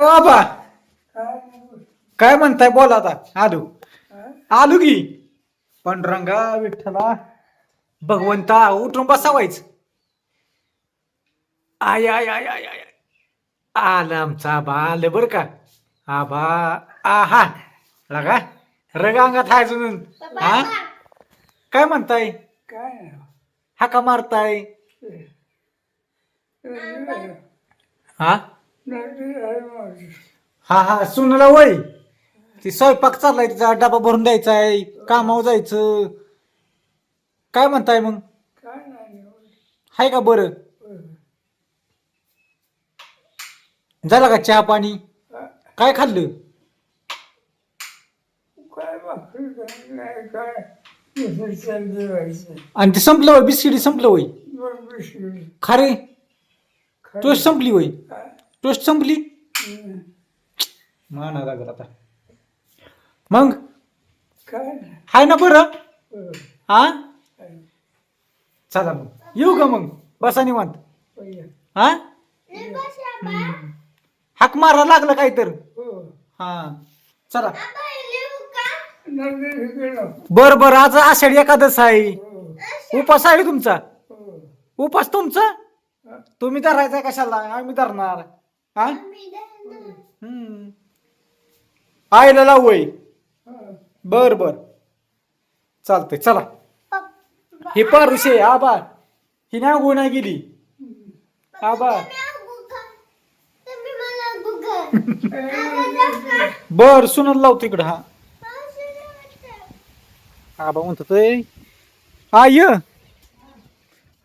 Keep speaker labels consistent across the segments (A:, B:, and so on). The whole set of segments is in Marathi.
A: बाबा. काय म्हणताय? बोला आता. आलू. आलू की पांडुरंगा विठ्ठला. भगवंता उठून बसावायच. आय आय आय आय आय आलं आमचा आबा. आलं बरं का? आबा. आहा. लगा. रग अंगात हाय अजून. हा? काय म्हणताय?
B: काय
A: हाका मारताय. हा? हा हा सुनला वय. ती स्वयंपाक चाललाय तिचा डबा भरून द्यायचा आहे कामावर जायचं. काय म्हणताय मग? हाय का बरं? झालं का चहा पाणी? काय खाल्लं? आणि ते संपलं वय बिस्किटी संपलं वय
B: बिस्किट.
A: खरे. टोस्ट संपली वय
B: काय?
A: टोस्ट संपली. माना लागल आता. मग?
B: काय?
A: हाय ना बरं.
B: हं.
A: चला मग. येऊ का मग? बसा निवांत. हा हाक मारा लागलं काय तर
B: हो.
A: हा. चला. बर बर आज आषाढी एकादश आहे.
B: हो.
A: उपास आहे तुमचा?
B: हो.
A: उपास तुमचा? तुम्ही धरायचा कशाला? आम्ही धरणार. हा? हम्म. आईला लावू वय बर बर. चालतंय चला. ही पारुशी आहे आबा ही नाही गुन्हा गेली. आबा बर सुनत लावतो इकडं हा. आबा म्हणतो ते आय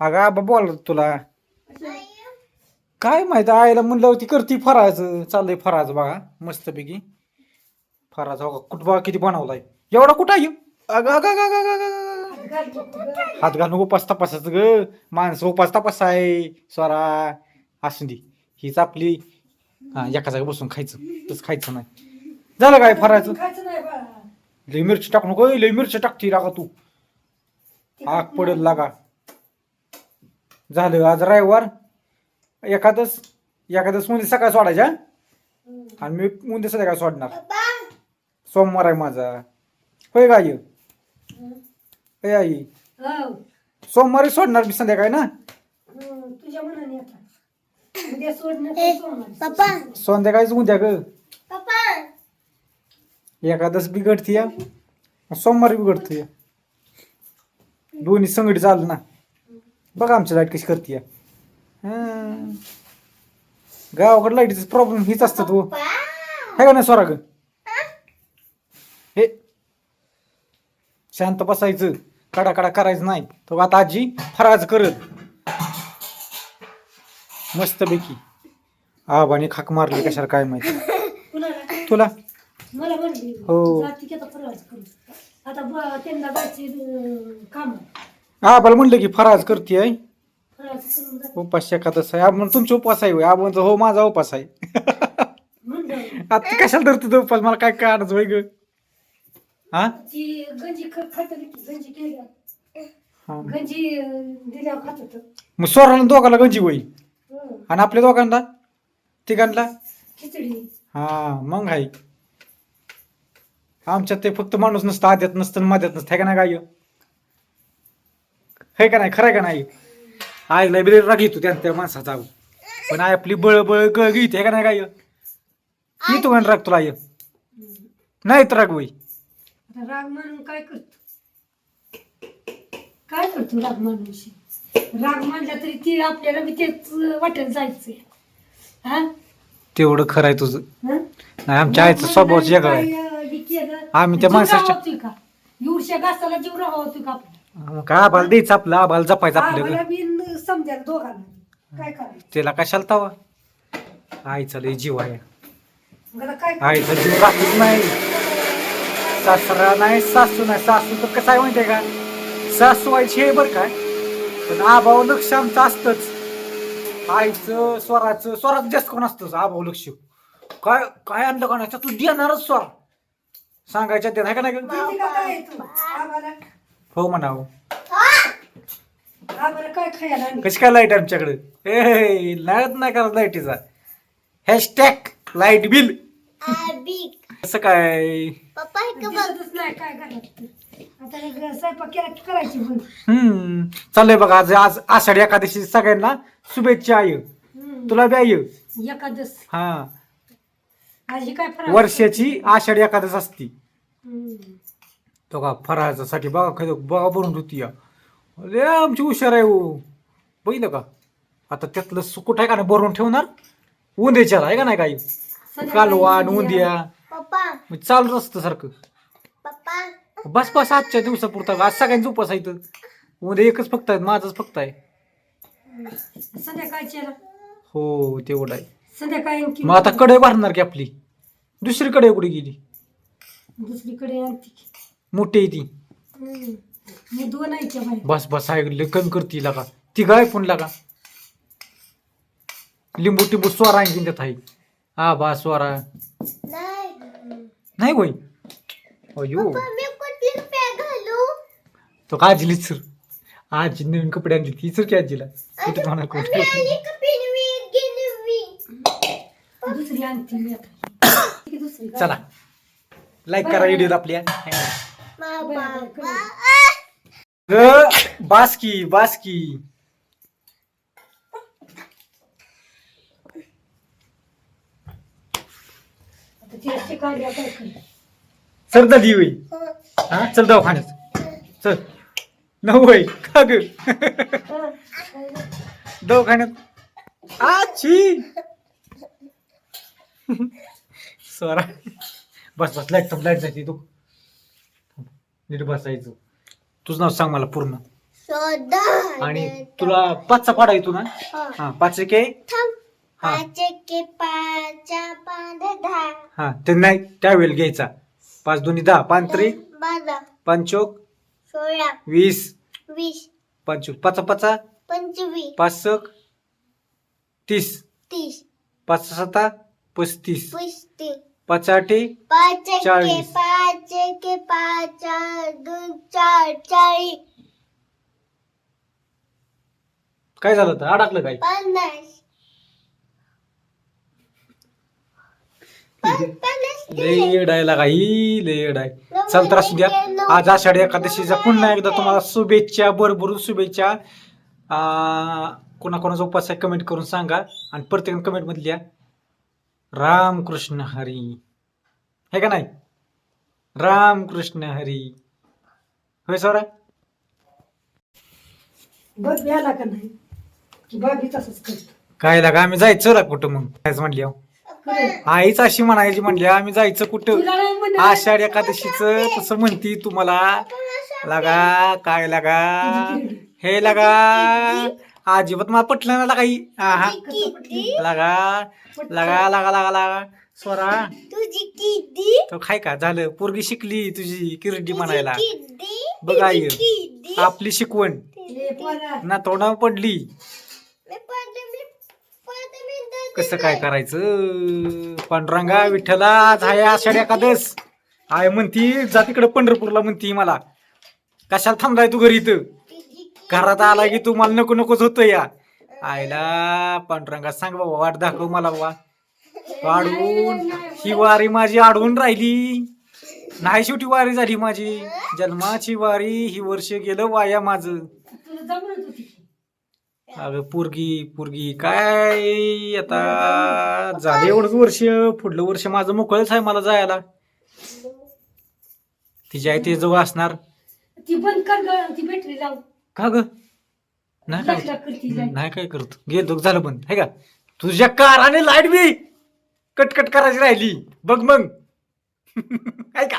A: अगं आबा बोल तुला. काय माहीत आईला म्हणलं होती करती फरायचं चाललंय फराज बघा मस्तपैकी. फरायचं बघा हो कुठं बघा किती बनवलाय. एवढा कुठं आहे? अगं अगं अगं अगं अगं हात घालून उपास तपासायचं ग. माणसं उपास तपास आहे स्वरा. असून दे. हीच आपली हा एका जागा बसून खायचं. तसं खायचं नाही. झालं काय फरायचं लई मिरची टाकू नको लई मिरची टाकती लागा तू. आग पडेल लागा. झालं आज रविवार. एखादच एखादच मुली सकाळ सोडायच्या? आणि मी मुली सकाळ सोडणार. सोमवार आहे माझा. होय का आई? होय आई?
B: हो.
A: सोमवारी सोडणार मी संध्याकाळी ना.
B: तुझ्या मनाने आता. उद्या तर सोमवारी.
A: संध्याकाळीच उद्या ग. एखादच बिघडती या सोमवारी बिघडते या दोन्ही संगडी चालू ना. बघा आमची लाइट कशी करते गावाकडे लाईटीचा प्रॉब्लेम हीच असतात हो हे का नाही स्वरा ग? हे? शांत बसायचं. कडा कडा करायचं नाही. तो आता आजी फराज करत. मस्तपैकी. आबाने खाक मारली कशाला काय माहिती. तुला?
B: मला म्हणली
A: हो.
B: आता त्यांना जायचे काम.
A: आबाला म्हणलं की फराज करते आहे. उपास एखादच आहे. आपण तुमचा उपास आहे म्हणतो हो माझा उपास आहे. आता कशाला धरतो तो उपास? मला काय काढच होय ग? हा. मग स्वराला दोघाला गंजी होई आणि आपल्या दोघांना? तिघांना? हा मग आहे आमच्यात ते फक्त माणूस नसतं आद्यात नसतं आणि मध्यात नसतं. का नाही काय हे का नाही? खरं का नाही? आईला बी राग येतो त्या त्या माणसाचा पण आई आपली बळ बळ गळ हे का नाही काय येतो का नाही राग तुला आई? नाही तर राग
B: आता राग मानून काय करतो? काय करतो राग मानून राग मानला तरी ती आपल्याला बी तेच वाटेल जायचंय. हा?
A: तेवढं खरं आहे तुझं.
B: हं?
A: नाही आमच्या आईचं स्वभावच वेगळं आहे.
B: काय, अं, बी केलं,
A: आम्ही त्या
B: जीव
A: माणसाच्या-
B: का? एवढ्या घासाला जीव राहावतोय का आपला?
A: मग काय आबाला द्यायचं आपलं? आबाला जपायचं
B: आम्हाला
A: आपलं
B: बी न- समजायला दोघांना काय करायचं?
A: त्याला कशाला तवा? आईचा लय जीव आहे.
B: मग आता काय
A: आईचा जीव राहतच नाही. सासरा नाही सासू नाही. सासू तर कसं आहे माहितीये का? सासू व्हायची हे बरं काय पण आबाव लक्ष आमचं असतंच. आईचं स्वराचं स्वराचं जास्त कोण असतंच? आबाव लक्ष. काय काय आणलं का नाही तू देणारच स्वर. सांगायच्या ते नाही का नाही? गं?
B: किती का काय तू? आम्हाला
A: हो म्हणावं.
B: आम्हाला काय खायला आणलं?
A: कशी काय लाइट आमच्याकडे? ए लाइट नाही करत लाईटीचा. Hashtag light bill. कसं काय?
C: पप्पा हे का बघ.
B: दिसतच नाही काय करायचं आता हे ग- स्वयंपाक केला की करायची पण.
A: हम्म चाललंय बघा आज आज आषाढी एकादशी सगळ्यांना. शुभेच्छा आहे
B: हम्म.
A: तुला बी आहे
B: एकादस.
A: हा.
B: आज काय फराळ
A: वर्षाची आषाढी एकादश असती.
B: हम्म.
A: तो का फराळासाठी बघा खरं बघा भरून होती या अरे आमची हुशार आहे हो. बघितलं का? आता त्यातलं सुकूट आहे का नाही भरून ठेवणार? उंद्याच्याला आहे का नाही काही? कालवान उंदिया.
C: पप्पा.
A: मग चालू असतं सारखं.
C: पप्पा.
A: बस बस आजच्या दिवसापुरता. आज सगळ्यांचं उपास आहे इथं. उद्या एकच फक्त आहे माझंच फक्त आहे. हो तेवढं आहे.
B: संध्याकाळी आणखी
A: मग आता कडे भरणार की आपली? दुसरी कडे कुठे गेली?
B: दुसरीकडे आणखी.
A: मोठी आहे ती.
B: हम्म. मी दोन
A: बस बस आहे कमी करती लागा. ती गाय फोन लागा. लिंबू टिंबू स्वरा आणखीन त्यात आहे. हा बा स्वरा.
C: नाही.
A: नाही होय? अयो तो का आजीली सर आजी नवीन कपडे आणली ती सर की आजीला. कुठे म्हणा कुठे
B: दुसरी मी आता. दुसरी?
A: चला. लाईक करा व्हिडिओ आपल्या बासकी बासकी
B: आता चल अशी काढली
A: दली होई हा? चल दवाखान्यात. चल. नवय का ग? दवाखान्यात. आची स्वरा बस बस लाइट लाइट जायची तू. नीट बसायचं. तुझं नाव सांग मला पूर्ण. आणि तुला पाचचा पाडा येतो ना हा. पाच के?
C: थांब.
A: हा.
C: पाच के
A: हा ते नाही त्यावेळेला घ्यायचा. पाच दोन्ही दहा पाच त्रिक पंचोक
C: सोळा.
A: वीस.
C: वीस.
A: पंचोक पाचा पाचा
C: पंचवीस.
A: पाच सक तीस.
C: तीस.
A: पाच सता पस्तीस.
C: पस्तीस.
A: पाच आठे
C: पाच के
A: चाळीस.
C: पाच के पाच दोन चार चाळीस.
A: काय झालं तर अडकलं काय?
C: पन्नास. पन- पन्नास
A: लय येड आहे लागा ही लय येड आहे. चल तर असू द्या. आज आषाढी एकादशीचा पुन्हा एकदा तुम्हाला शुभेच्छा भरभरून शुभेच्छा. आ, कोणाकोणाचा उपास आहे कमेंट करून सांगा. आणि प्रत्येक कमेंट मधल्या राम कृष्ण हरी. हे का नाही? राम कृष्ण हरी. होय सर?
B: बघ याला का नाही? की बाबी तसंच करतो.
A: काय लागा आम्ही जायचं ना कुठं मग? कायच म्हणली अहो.
B: खरं.
A: आईच अशी म्हणायची म्हणली आम्ही जायचं कुठं?
B: तुला नाही म्हणत.
A: आषाढ एकादशीच तसं म्हणती तुम्हाला. लगा काय लगा? हे लगा. अजिबात मला पटलं ना लगा ही. आहा.
C: किती?
A: लगा लगा लगा लगा लगा. स्वरा
C: तुझी किती?
A: तो खाय का? झालं. पोरगी शिकली तुझी किरडी म्हणायला.
C: किती?
A: बघ आई
C: किती?
A: आपली शिकवण. ना तोंडावर पडली.
C: मी पडले मी पडले मी दर्द
A: कसं काय करायचं? पांडुरंगा विठ्ठला आज आहे आषाढ एकादश आय म्हणती जा तिकडे पंढरपूरला म्हणती मला. कशाला थांबलाय तू घरी इथं?
C: तुझी
A: घरात आला की तू मला नको नकोच होतं या. आईला पांडुरंगा सांग बाबा वाट दाखव मला बाबा वाढून ही वारी माझी आडवून राहिली. नाही शेवटी वारी झाली माझी. जन्माची वारी ही वर्ष गेलं वाया माझं. अगं पोरगी पोरगी काय आता झालं एवढंच वर्ष. पुढलं वर्ष माझं मोकळच आहे मला जायला. तिच्या आई ते जवळ असणार.
B: ती बंद कर ती बॅटरी लावून
A: का ग? नाही काय. नाही काय करत? गेलो झालं बंद आहे का? तुझ्या काराने लाइट बी कटकट करायची राहिली. बघ मग. आहे का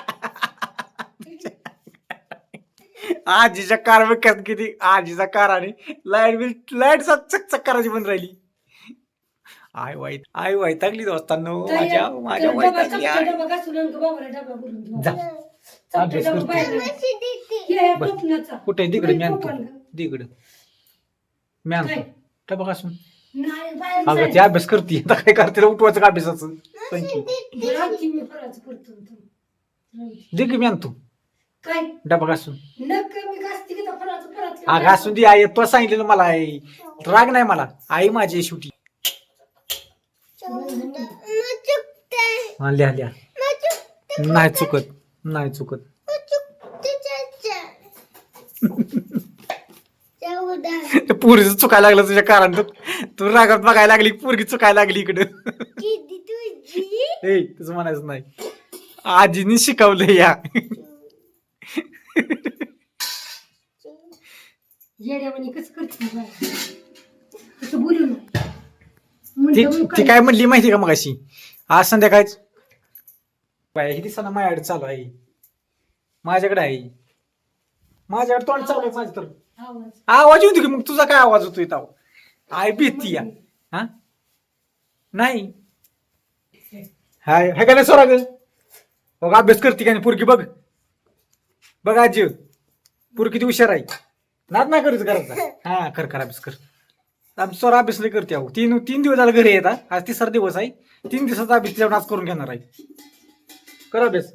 A: आजीच्या कार विकत किती? आजीच्या काराने लाइट बिल लाइट चक चक करायची बंद राहिली. आय वाईट आय वैतागली दोस्तांनो.
B: काय
A: माझ्या? माझ्या
B: आण.
A: जा.
B: चमचा
A: अभ्यास करते. बस. कुठे तिकडे मी आणतो. तिकडे. मी आणतो
B: काय?
A: डबा असून अगं. ते अभ्यास करते. आता काय करते? उठवायचं का अभ्यासाचं?
B: तो.
A: दे की मी आणतो
B: काय?
A: डबा घासून
B: नक मी घासते की त्या फराळाचं फराळाचं
A: घासून दे आई. तो सांगितलेलं मला आई. राग नाही मला. आई माझी आहे शेवटी. हा लिहा लिहा. नाही चुकत. नाही चुकत.
C: चौदा
A: पोरीचं चुकायला लागलं तुझ्या कारण तू तू रागात बघायला लागली पोरगी चुकायला लागली इकडं. ए तुझं म्हणायचं नाही. आजीने शिकवलं या.
B: येड्यावानी कसं करते बाई? कसं बोलू नाही
A: ती
B: म्हणलं मग
A: ती काय म्हणली माहिती का मगाशी? आज संध्याकाळ बाय किती सणा माझ्याकडे चालू आहे. माझ्याकडे आहे. माझ्याकडे तोंड चालू आहे माझं तर.
B: आवाज.
A: आवाज येऊ दे की मग तुझा काय आवाज होतोय ताव आय भीती या. हा? नाही. हाय हाय का नाही सोरा ग? बघ अभ्यास करते का नाही पोरगी बघ. बघ आजी. पोरगी किती हुशार आहे. नाद नाही करायचं करायचा हा कर कर अभ्यास कर. आमची सोरा अभ्यास लय करते अहो. तीन तीन दिवस झाला घरी येतात आज तिसरा दिवस आहे. तीन दिवसाचा अभ्यास तिच्यावर आज करून घेणार आहे. कर अभ्यास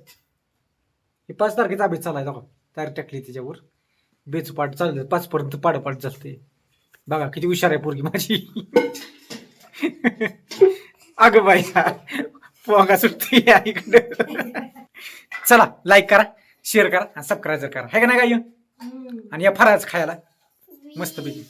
A: हे पाच तारखेचा अभ्यास चालाय बघा. तारीख टाकली त्याच्यावर. बेच पाठ चाललं पाच पर्यंत पाडपाट चालते बघा किती हुशार आहे पोरगी माझी. अगं बाई पोंगा सुटते या इकडं. चला लाईक करा शेअर करा आणि सबस्क्राईब करा. है का नाही काय. आणि या फराळच खायला. मस्तपैकी.